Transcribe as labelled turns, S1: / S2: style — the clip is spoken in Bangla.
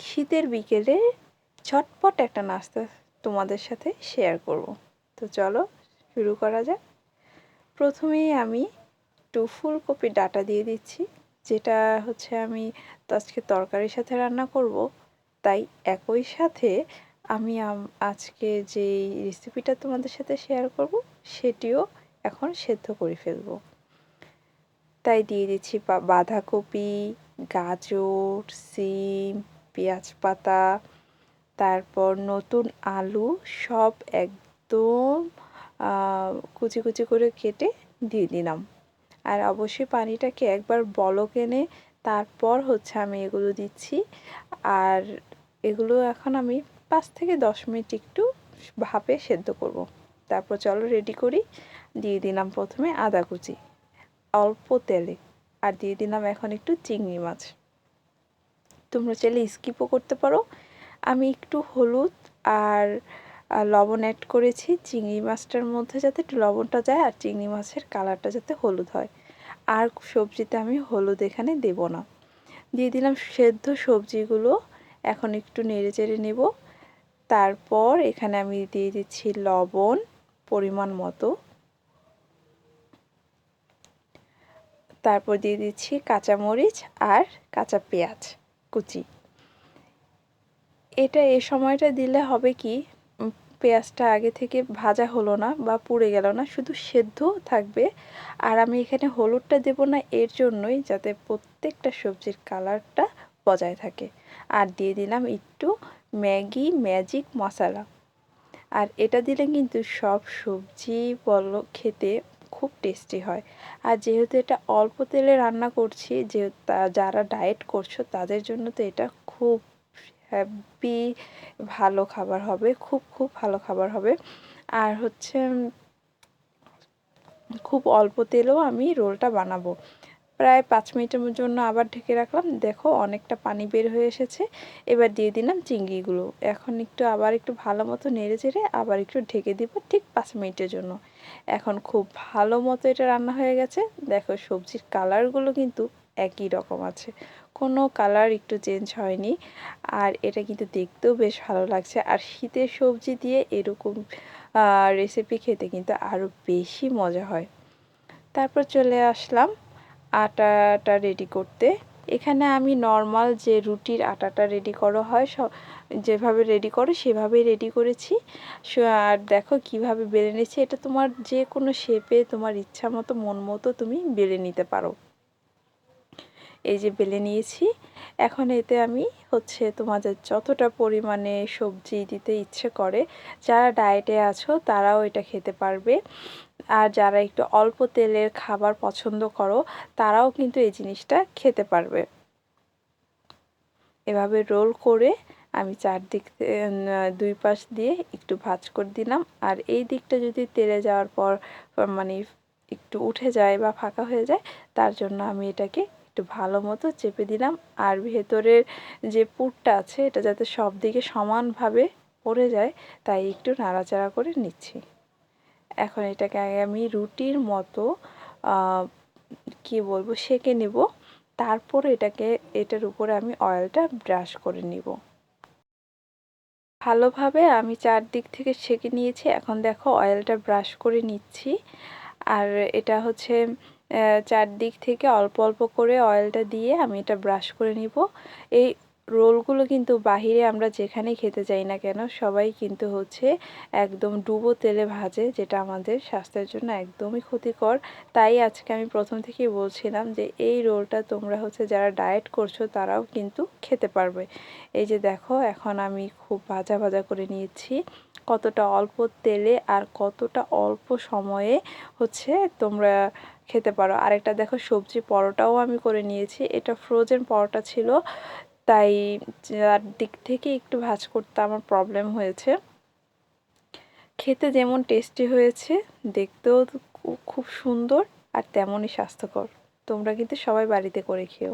S1: শীতের বিকেলে ঝটপট একটা নাস্তা তোমাদের সাথে শেয়ার করব। তো চলো শুরু করা যাক। প্রথমেই আমি একটু ফুলকপি ডাটা দিয়ে দিচ্ছি, যেটা হচ্ছে আমি আজকে তরকারির সাথে রান্না করব। তাই একই সাথে আমি আজকে যে রেসিপিটা তোমাদের সাথে শেয়ার করব, সেটিও এখন সেদ্ধ করে ফেলব। তাই দিয়ে দিচ্ছি বাঁধাকপি গাজর, সিম, পেঁয়াজ পাতা, তারপর নতুন আলু সব একদম কুচি কুচি করে কেটে দিয়ে দিলাম। আর অবশ্যই পানিটাকে একবার বলক এনে তারপর হচ্ছে আমি এগুলো দিচ্ছি। আর এগুলো এখন আমি পাঁচ থেকে দশ মিনিট একটু ভাপে সেদ্ধ করব। তারপর চলো রেডি করি। দিয়ে দিলাম প্রথমে আদা কুচি, অল্প তেলে। আর দিয়ে দিলাম এখন একটু চিংড়ি মাছ। তোমরা চাইলে স্কিপও করতে পারো। আমি একটু হলুদ আর লবণ অ্যাড করেছি। চিংড়ি মাছটার মধ্যে যাতে একটু লবণটা যায় আর চিংড়ি মাছের কালারটা যাতে হলুদ হয়। আর সবজিতে আমি হলুদ এখানে দেব না। দিয়ে দিলাম সেদ্ধ সবজিগুলো। এখন একটু নেড়ে চেড়ে নেব। তারপর এখানে আমি দিয়ে দিচ্ছি লবণ পরিমাণ মতো। তারপর দিয়ে দিচ্ছি কাঁচামরিচ আর কাঁচা পেঁয়াজ কুচি। এটা এ সময়টা দিলে হবে কি পেঁয়াজটা আগে থেকে ভাজা হলো না বা পুড়ে গেল না, শুধু সেদ্ধ থাকবে। আর আমি এখানে হলুদটা দেব না, এর জন্যই যাতে প্রত্যেকটা সবজির কালারটা বজায় থাকে। আর দিয়ে দিলাম একটু ম্যাগি, ম্যাজিক মশলা। আর এটা দিলে কিন্তু সব সবজি বল, খেতে খুব টেস্টি হয়। আর যেহেতু এটা অল্প তেলে রান্না করছি যে যারা ডায়েট করছ তাদের জন্য তো এটা খুব হ্যাপি ভালো খাবার হবে, খুব খুব ভালো খাবার হবে। আর হচ্ছে, খুব অল্প তেলেও আমি রোলটা বানাবো। প্রায় পাঁচ মিনিটের জন্য আবার ঢেকে রাখলাম। দেখো, অনেকটা পানি বের হয়ে এসেছে। এবার দিয়ে দিলাম চিংড়িগুলো। এখন একটু আবার একটু ভালো মতো নেড়ে চেড়ে আবার একটু ঢেকে দিব ঠিক পাঁচ মিনিটের জন্য। এখন খুব ভালো মতো এটা রান্না হয়ে গেছে। দেখো, সবজির কালারগুলো কিন্তু একই রকম আছে। কোনো কালার একটু চেঞ্জ হয়নি। আর এটা কিন্তু দেখতেও বেশ ভালো লাগছে। আর শীতের সবজি দিয়ে এরকম রেসিপি খেতে কিন্তু আরও বেশি মজা হয়। তারপর চলে আসলাম আটাটা রেডি করতে। এখানে আমি নর্মাল যে রুটির আটাটা রেডি করা হয় যেভাবে রেডি করো সেভাবেই রেডি করেছি। আর দেখো কীভাবে বেলে নিচ্ছি, এটা তোমার যে কোনো শেপে তোমার ইচ্ছা মতো, মন মতো তুমি বেলে নিতে পারো। এই যে বেলে নিয়েছি। এখন এতে আমি হচ্ছে তোমাদের যতটা পরিমাণে সবজি দিতে ইচ্ছে করে, যারা ডায়েটে আছো তারাও এটা খেতে পারবে। আর যারা একটু অল্প তেলের খাবার পছন্দ করো, তারাও কিন্তু এই জিনিসটা খেতে পারবে। এভাবে রোল করে আমি চারদিক দুই পাশ দিয়ে একটু ভাজ করে দিলাম। আর এই দিকটা যদি তেলে যাওয়ার পর মানে একটু উঠে যায় বা ফাঁকা হয়ে যায়, তার জন্য আমি এটাকে একটু ভালো মতো চেপে দিলাম। আর ভেতরের যে পুরটা আছে, এটা যাতে সব দিকে সমানভাবে পড়ে যায়, তাই একটু নাড়াচাড়া করে নিচ্ছি। এখন এটাকে আগে আমি রুটির মতো কি বলব, সেকে নেব। তারপর এটাকে, এটার উপরে আমি অয়েলটা ব্রাশ করে নিব। ভালোভাবে আমি চারদিক থেকে সেকে নিয়েছি। এখন দেখো অয়েলটা ব্রাশ করে নিচ্ছি। আর এটা হচ্ছে চারদিক থেকে অল্প অল্প করে অয়েলটা দিয়ে আমি এটা ব্রাশ করে নিব। এই রোলগুলো কিন্তু বাহিরে আমরা যেখানেই খেতে যাই না কেন, সবাই কিন্তু হচ্ছে একদম ডুবো তেলে ভাজে, যেটা আমাদের স্বাস্থ্যের জন্য একদমই ক্ষতিকর। তাই আজকে আমি প্রথম থেকেই বলছিলাম যে, এই রোলটা তোমরা হচ্ছে যারা ডায়েট করছ তারাও কিন্তু খেতে পারবে। এই যে দেখো, এখন আমি খুব ভাজা ভাজা করে নিয়েছি। কতটা অল্প তেলে আর কতটা অল্প সময়ে হচ্ছে তোমরা খেতে পারো। আরেকটা দেখো, সবজি পরোটাও আমি করে নিয়েছি। এটা ফ্রোজেন পরোটা ছিল। তাই যার দিক থেকে একটু ভাজ করতে আমার প্রবলেম হয়েছে। খেতে যেমন টেস্টি হয়েছে, দেখতেও খুব সুন্দর আর তেমনই স্বাস্থ্যকর। তোমরা কিন্তু সবাই বাড়িতে করে খেও।